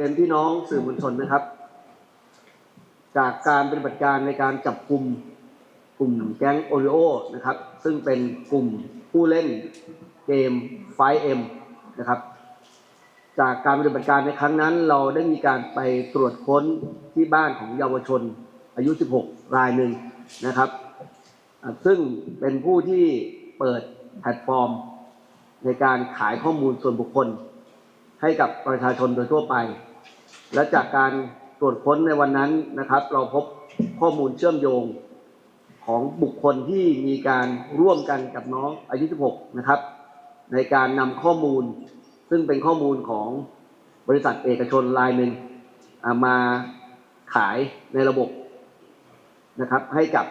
รียนพี่น้องสื่อมวลชนนะครับ จากการปฏิบัติการในการจับกลุ่มกลุ่มแก๊งโอริโอนะครับ ซึ่งเป็นกลุ่มผู้เล่นเกมไฟเอ็มนะครับ จากการปฏิบัติการในครั้งนั้น เราได้มีการไปตรวจค้นที่บ้านของเยาวชน อายุ 16 รายหนึ่งนะครับ ซึ่งเป็นผู้ที่เปิดแพลตฟอร์ม ในการขายข้อมูลส่วนบุคคลให้กับประชาชนโดยทั่วไป และจากการตรวจค้นในวันนั้นนะครับ เราพบข้อมูลเชื่อมโยงของบุคคลที่มีการร่วมกันกับน้องอายุ 16 นะครับ ในการนำข้อมูล ซึ่งเป็นข้อมูลของบริษัทเอกชนรายหนึ่งามาขายในระบบนะครับ ให้กับ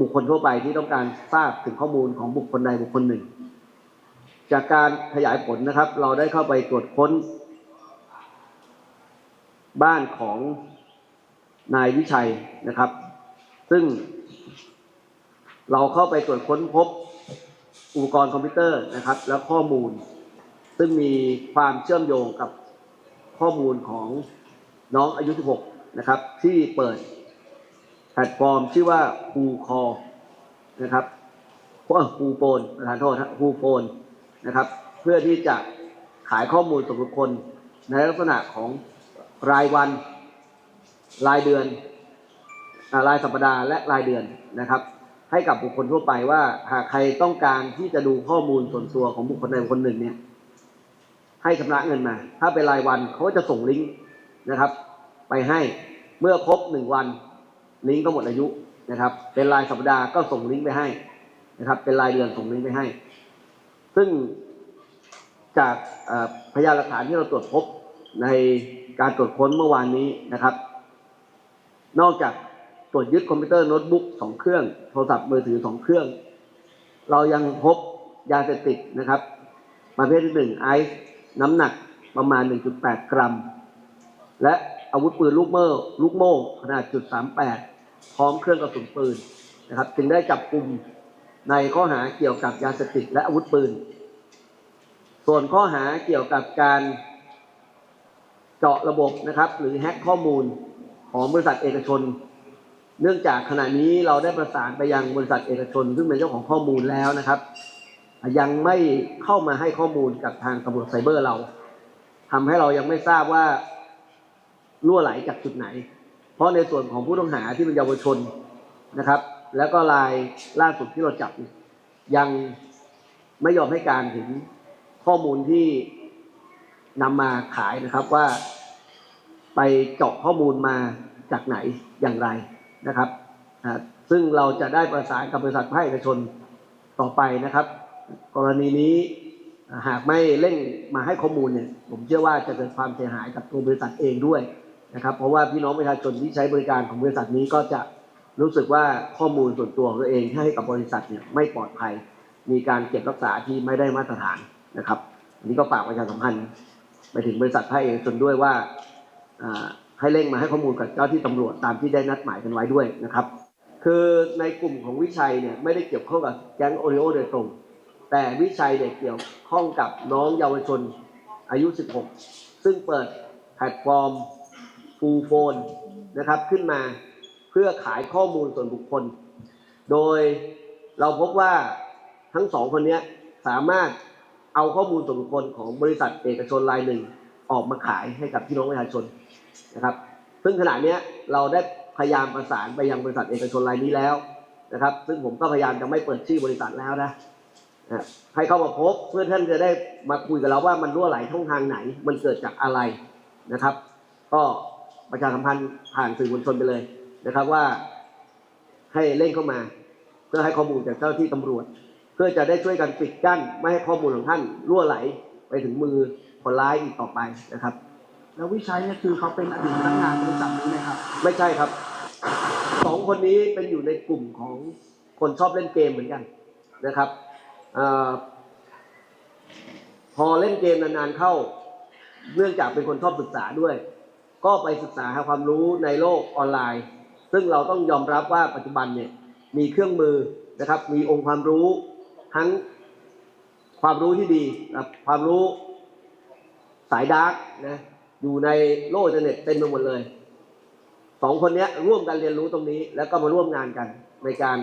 บุคคลทั่วไปที่ต้องการทราบถึงข้อมูลของบุคคลใดบุคคลหนึ่ง จากการขยายผลนะครับ เราได้เข้าไปตรวจค้น บ้านของนายวิชัยนะครับ ซึ่งเราเข้าไปตรวจค้นพบอุปกรณ์คอมพิวเตอร์นะครับ และข้อมูล ซึ่งมีความเชื่อมโยงกับข้อมูลของน้องอายุ 16 นะครับ ที่เปิดแพลตฟอร์มชื่อว่า u c a l l นะครับว่าฮูโฟนประธานโทษฮะฮูโฟนนะครับ เพื่อที่จะขายข้อมูลส่วนบุคคลในลักษณะของ รายวัน รายเดือนรายสัปดาห์และรายเดือนนะครับ ให้กับบุคคลทั่วไปว่า หากใครต้องการที่จะดูข้อมูลส่วนตัวของบุคคลใดบุคคลหนึ่งเนี่ย ให้ชำระเงินมา ถ้าเป็นรายวันเขาก็จะส่งลิงก์นะครับ ไปให้เมื่อครบหนึ่งวันลิงก์ก็หมดอายุนะครับ เป็นรายสัปดาห์ก็ส่งลิงก์ไปให้นะครับ เป็นรายเดือนส่งลิงก์ไปให้ ซึ่งจากพยานหลักฐานที่เราตรวจพบใน การตรวจค้นเมื่อวานนี้นะครับ นอกจากตรวจยึดคอมพิวเตอร์โน้ตบุ๊กสองเครื่อง โทรศัพท์มือถือสองเครื่อง เรายังพบยาเสพติดนะครับ ประเภทที่หนึ่งไอซ์น้ำหนักประมาณ 1.8 กรัม และอาวุธปืนลูกเม่อลูกโม่ขนาดจุด38 พร้อมเครื่องกระสุนปืนนะครับจึงได้จับกลุ่มในข้อหาเกี่ยวกับยาเสพติดและอาวุธปืน ส่วนข้อหาเกี่ยวกับการ จาะระบบนะครับ หรือแฮ็กข้อมูลของบริษัทเอกชน เนื่องจากขณะนี้เราได้ประสานไปยังบริษัทเอกชน ซึ่งเป็นเจ้าของข้อมูลแล้วนะครับ ยังไม่เข้ามาให้ข้อมูลกับทางตำรวจไซเบอร์เราทำให้เรายังไม่ทราบว่ารั่วไหลจากจุดไหน เพราะในส่วนของผู้ต้องหาที่เป็นเยาวชนนะครับ แล้วก็รายล่าสุดที่เราจับยยังไม่ยอมให้การถึงข้อมูลที่นำมาขายนะครับว่า ไปเจาะข้อมูลมาจากไหนอย่างไรนะครับ ซึ่งเราจะได้ประสานกับบริษัทภาคเอกชนต่อไปนะครับ กรณีนี้หากไม่เร่งมาให้ข้อมูลเนี่ยผมเชื่อว่าจะเกิดความเสียหายกับตัวบริษัทเองด้วยนะครับ เพราะว่าพี่น้องประชาชนที่ใช้บริการของบริษัทนี้ก็จะรู้สึกว่าข้อมูลส่วนตัวของตัวเองให้กับบริษัทเนี่ยไม่ปลอดภัย มีการเก็บรักษาที่ไม่ได้มาตรฐานนะครับอันนี้ก็ฝากประชาสัมพันธ์ไปถึงบริษัทภาคเอกชนด้วยว่า ให้เร่งมาให้ข้อมูลกับเจ้าที่ตำรวจตามที่ได้นัดหมายกันไว้ด้วยนะครับ คือในกลุ่มของวิชัยเนี่ยไม่ได้เกี่ยวข้องกับแก๊งโอริโอโดยตรง แต่วิชัยเนี่ยเกี่ยวข้องกับน้องเยาวชนอายุ 16 ซึ่งเปิดแพลตฟอร์มฟูโฟนนะครับขึ้นมาเพื่อขายข้อมูลส่วนบุคคล โดยเราพบว่าทั้งสองคนนี้สามารถเอาข้อมูลส่วนบุคคลของบริษัทเอกชนรายหนึ่ง ออกมาขายให้กับพี่น้องประชาชนนะครับ ซึ่งขณะนี้เราได้พยายามประสานไปยังบริษัทเอกชนรายนี้แล้วนะครับ ซึ่งผมก็พยายามจะไม่เปิดชื่อบริษัทแล้วนะให้เข้ามาพบเพื่อท่านจะได้มาคุยกับเราว่ามันรั่วไหลช่องทางไหน มันเกิดจากอะไรนะครับ ก็ประชาสัมพันธ์ผ่านสื่อมวลชนไปเลยนะครับว่าให้เร่งเข้ามา เพื่อให้ข้อมูลจากเจ้าหน้าที่ตำรวจ เพื่อจะได้ช่วยกันปิดกั้น ไม่ให้ข้อมูลของท่านรั่วไหลไปถึงมือ คนร้ายอีกต่อไปนะครับ แล้ววิชัยเนี่ยคือเขาเป็นอดีตพนักงานบริษัทนี้ไหมครับไม่ใช่ครับสองคนนี้เป็นอยู่ในกลุ่มของคนชอบเล่นเกมเหมือนกันนะครับอพอเล่นเกมนานๆเข้า เนื่องจากเป็นคนชอบศึกษาด้วย ก็ไปศึกษาหาความรู้ในโลกออนไลน์ ซึ่งเราต้องยอมรับว่าปัจจุบันเนี่ยมีเครื่องมือนะครับ มีองค์ความรู้ทั้งความรู้ที่ดีความรู้ สายดาร์กนะอยู่ในโลกอินเทอร์เน็ตเต็มไปหมดเลยสองคนเนี้ยร่วมกันเรียนรู้ตรงนี้ แล้วก็มาร่วมงานกันในการ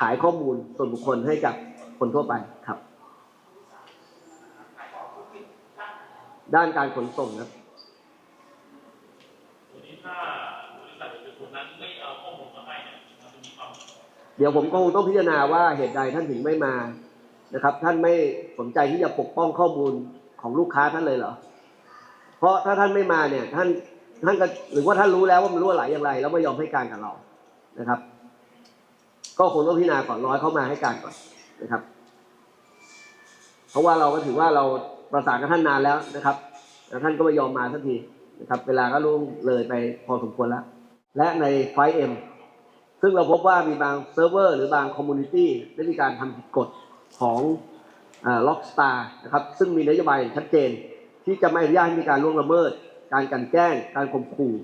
ขายข้อมูลส่วนบุคคลให้กับคนทั่วไปครับ ด้านการขนส่งครับทีนี้ถ้าบริษัทเอกชนนั้นไม่เอาข้อมูลมาให้เนี่ยมันจะมีความเดี๋ยวผมก็คงต้องพิจารณาว่าเหตุใดท่านถึงไม่มานะครับ ท่านไม่สนใจที่จะปกป้องข้อมูล ของลูกค้าท่านเลยเหรอ เพราะถ้าท่านไม่มาเนี่ย ท่านท่านก็หรือว่าท่านรู้แล้วว่ามันรั่วไหลอย่างไร แล้วไม่ยอมให้การกับเรานะครับ ก็คงต้องพิจารณาก่อนร้อยเข้ามาให้การก่อนนะครับ เพราะว่าเราก็ถือว่าเราประสานกับท่านนานแล้วนะครับแต่ท่านก็ไม่ยอมมาสักทีนะครับ เวลาก็ล่วงเลยไปพอสมควรแล้ว และในไฟเอ็มซึ่งเราพบว่ามีบางเซิร์ฟเวอร์หรือบางคอมมูนิตี้ได้มีการทำผิดกฎของ ล็อกสตาร์นะครับซึ่งมีนโยบายชัดเจน ที่จะไม่อนุญาตให้มีการล่วงละเมิด การกันแกล้ง การข่มขู่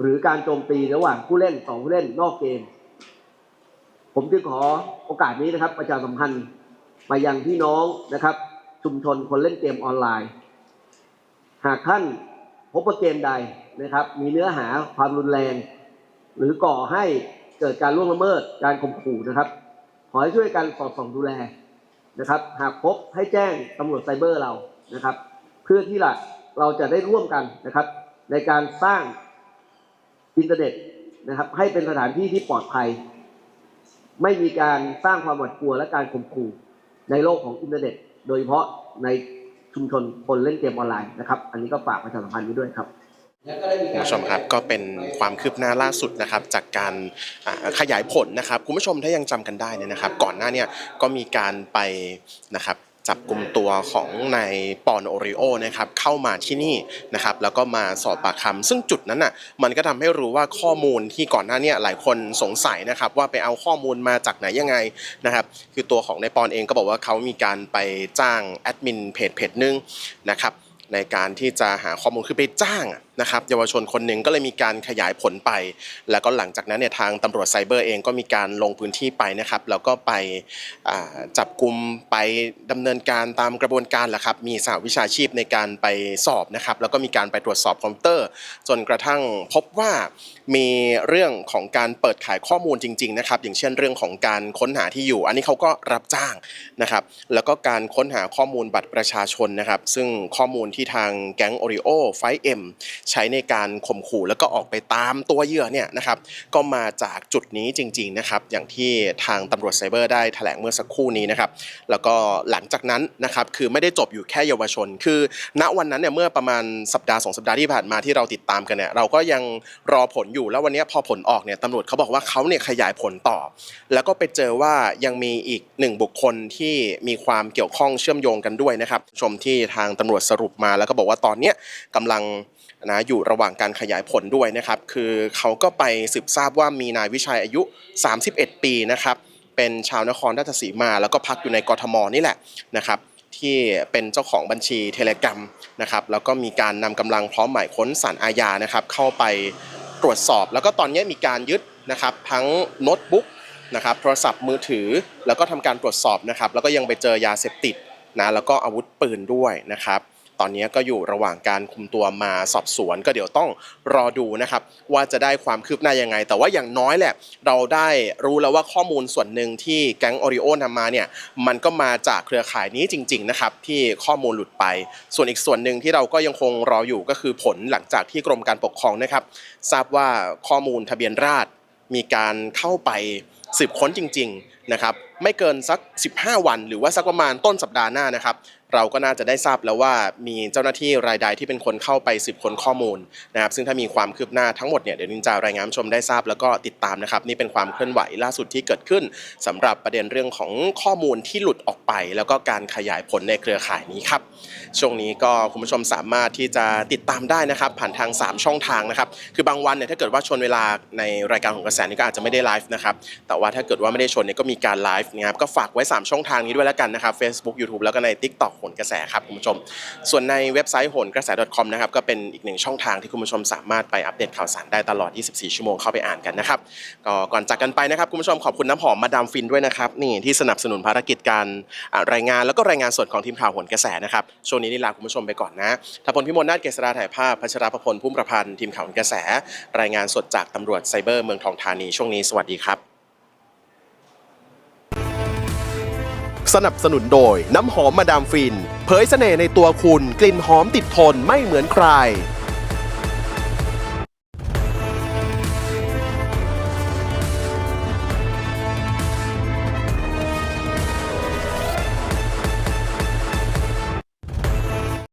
หรือการโจมตีระหว่างผู้เล่นสองผู้เล่นนอกเกม ผมจึงขอโอกาสนี้นะครับ ประชาสัมพันธ์มายังพี่น้องนะครับ ชุมชนคนเล่นเกมออนไลน์ หากท่านพบว่าเกมใดนะครับ มีเนื้อหาความรุนแรง หรือก่อให้เกิดการล่วงละเมิด การข่มขู่นะครับ ขอให้ช่วยกันสอดส่องดูแล นะครับ หากพบให้แจ้งตำรวจไซเบอร์เรานะครับ เพื่อที่ละเราจะได้ร่วมกันนะครับ ในการสร้างอินเทอร์เน็ตนะครับ ให้เป็นสถานที่ที่ปลอดภัย ไม่มีการสร้างความหวาดกลัวและการข่มขู่ในโลกของอินเทอร์เน็ต โดยเฉพาะในชุมชนคนเล่นเกมออนไลน์นะครับ อันนี้ก็ฝากประชาสัมพันธ์ไว้ด้วยครับ คุณผู้ชมครับก็เป็นความคืบหน้าล่าสุดนะครับจากการขยายผลนะครับคุณผู้ชมถ้ายังจำกันได้เนี่ยนะครับ ก่อนหน้าเนี่ยก็มีการไปนะครับจับกลุ่มตัวของนายปอนโอริโอนะครับเข้ามาที่นี่นะครับแล้วก็มาสอบปากคำซึ่งจุดนั้นน่ะมันก็ทำให้รู้ว่าข้อมูลที่ก่อนหน้าเนี้หลายคนสงสัยนะครับว่าไปเอาข้อมูลมาจากไหนยังไงนะครับคือตัวของนายปอนเองก็บอกว่าเขามีการไปจ้างแอดมินเพจเพจหนึงนะครับในการที่จะหาข้อมูลคือไปจ้างอะ นะครับเยาวชนคนหนึ่งก็เลยมีการขยายผลไป แล้วก็หลังจากนั้นเนี่ยทางตำรวจไซเบอร์เองก็มีการลงพื้นที่ไปนะครับ แล้วก็ไปจับกลุ่มไปดำเนินการตามกระบวนการแหละครับ มีสหวิชาชีพในการไปสอบนะครับ แล้วก็มีการไปตรวจสอบคอมพิวเตอร์ จนกระทั่งพบว่ามีเรื่องของการเปิดขายข้อมูลจริง ๆ นะครับ อย่างเช่นเรื่องของการค้นหาที่อยู่ อันนี้เขาก็รับจ้างนะครับ แล้วก็การค้นหาข้อมูลบัตรประชาชนนะครับ ซึ่งข้อมูลที่ทางแก๊งโอริโอไฟเอ็มใช้ในการข่มขู่แล้วก็ออกไปตามตัวเหยื่อเนี่ยนะครับก็มาจากจุดนี้จริงๆนะครับอย่างที่ทางตำรวจไซเบอร์ได้แถลงเมื่อสักครู่นี้นะครับแล้วก็หลังจากนั้นนะครับคือไม่ได้จบอยู่แค่เยาวชน คือ ณวันนั้นเนี่ยเมื่อประมาณสัปดาห์สองสัปดาห์ที่ผ่านมาที่เราติดตามกันเนี่ยเราก็ยังรอผลอยู่แล้ววันนี้พอผลออกเนี่ยตำรวจเขาบอกว่าเขาเนี่ยขยายผลต่อ แล้วก็ไปเจอว่ายังมีอีกหนึ่งบุคคลที่มีความเกี่ยวข้องเชื่อมโยงกันด้วยนะครับชมที่ทางตำรวจสรุปมาแล้วก็บอกว่าตอนเนี้ยกำลัง นะอยู่ระหว่างการขยายผลด้วยนะครับคือเขาก็ไปสืบทราบว่ามีนายวิชัยอายุ 31 ปีนะครับเป็นชาวนครราชสีมา แล้วก็พักอยู่ในกทมนี่แหละนะครับที่เป็นเจ้าของบัญชีเทเลกรมนะครับแล้วก็มีการนำกำลังพร้อมหมายค้นสารอาญานะครับเข้าไปตรวจสอบ แล้วก็ตอนนี้มีการยึดนะครับทั้งโน้ตบุ๊กนะครับโทรศัพท์มือถือแล้วก็ทำการตรวจสอบนะครับแล้วก็ยังไปเจอยาเสพติดนะแล้วก็อาวุธปืนด้วยนะครับ ตอนนี้ก็อยู่ระหว่างการคุมตัวมาสอบสวน ก็เดี๋ยวต้องรอดูนะครับ ว่าจะได้ความคืบหน้ายังไง แต่ว่าอย่างน้อยแหละ เราได้รู้แล้วว่าข้อมูลส่วนหนึ่งที่แก๊งโอริโอนำมาเนี่ยมันก็มาจากเครือข่ายนี้จริง ๆ นะครับ ที่ข้อมูลหลุดไป ส่วนอีกส่วนหนึ่งที่เราก็ยังคงรออยู่ก็คือผลหลังจากที่กรมการปกครองนะครับ ทราบว่าข้อมูลทะเบียนราษฎรมีการเข้าไปสืบค้นจริง ๆ นะครับ ไม่เกินสัก 15 วัน หรือว่าสักประมาณต้นสัปดาห์หน้านะครับ เราก็น่าจะได้ทราบแล้วว่ามีเจ้าหน้าที่รายใดที่เป็นคนเข้าไปสืบค้นข้อมูลนะครับซึ่งถ้ามีความคืบหน้าทั้งหมดเนี่ยเดี๋ยวนินจารายงานชมได้ทราบแล้วก็ติดตามนะครับนี่เป็นความเคลื่อนไหวล่าสุดที่เกิดขึ้นสำหรับประเด็นเรื่องของข้อมูลที่หลุดออกไป แล้วก็การขยายผลในเครือข่ายนี้ครับช่วงนี้ก็คุณผู้ชมสามารถที่จะติดตามได้นะครับ ผ่านทาง 3 ช่องทางนะครับคือบางวันเนี่ยถ้าเกิดว่าชนเวลาในรายการของกระแสนี่ก็อาจจะไม่ได้ไลฟ์นะครับแต่ว่าถ้าเกิดว่าไม่ได้ชนเนี่ยก็มีการไลฟ์นะครับก็ฝากไว้ 3 ช่องทางนี้ด้วยแล้วกันนะครับ Facebook YouTube แล้วก็ใน TikTok หนกระแสครับคุณผู้ชม ส่วนในเว็บไซต์โหนกระแส .com นะครับก็เป็นอีกหนึ่งช่องทางที่คุณผู้ชมสามารถไปอัปเดตข่าวสารได้ตลอด 24 ชั่วโมงเข้าไปอ่านกันนะครับก็ก่อนจากกันไปนะครับคุณผู้ชมขอบคุณน้ำหอมมาดามฟินด้วยนะครับนี่ที่สนับสนุนภารกิจการรายงานแล้วก็รายงานสดของทีมข่าวโหนกระแสนะครับช่วงนี้นี่ลาคุณผู้ชมไปก่อนนะทพพลพิมลนาถเกษราถ่ายภาพพัชราภพลพุ่มประพันธ์ทีมข่าวโหนกระแส รายงานสดจากตำรวจไซเบอร์เมืองทองธานีช่วงนี้สวัสดีครับ สนับสนุนโดยน้ำหอมมาดามฟิน เผยเสน่ห์ในตัวคุณกลิ่นหอมติดทนไม่เหมือนใคร